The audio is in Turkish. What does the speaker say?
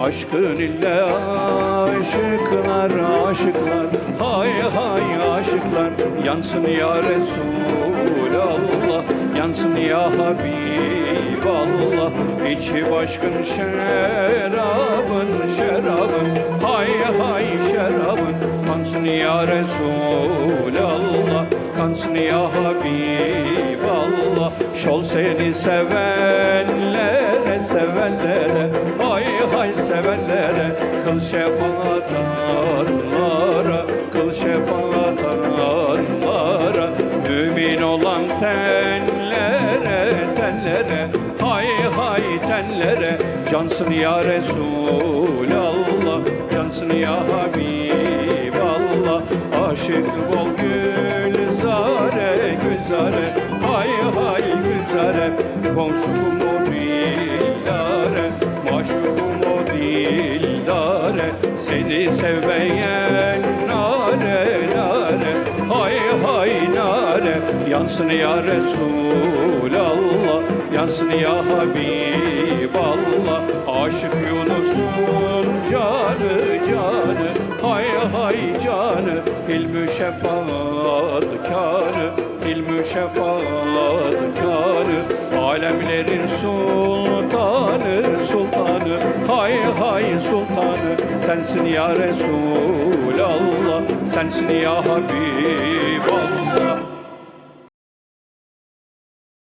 Aşkın ile aşıklar, aşıklar. Hay hay aşıklar. Yansın ya Resulallah Yansın ya Habiballah. İçi başkın şerabın, şerabın. Hay hay şerabın. Kansın ya Resulallah Kansın ya Habiballah. Şol seni sevenlere, sevenlere. Hay hay sevenlere Kıl şefaat anlara Kıl şefaat anlara Mümin olan tenlere Tenlere Hay hay tenlere. Cansın ya Resulallah Cansın ya Habiballah. Aşık ol gülzare Gülzare Hay hay gülzare Komşum Seni sevmeyen nare nare Hay hay nare. Yansın ya Resulallah Yansın ya Habiballah. Aşık Yunus'un canı canı Hay hay canı. İlmü şefaat kânı İlmü şefaat kânı. Alemlerin sultanı sultanı Sensin ya Resulallah Sensin ya Habiballah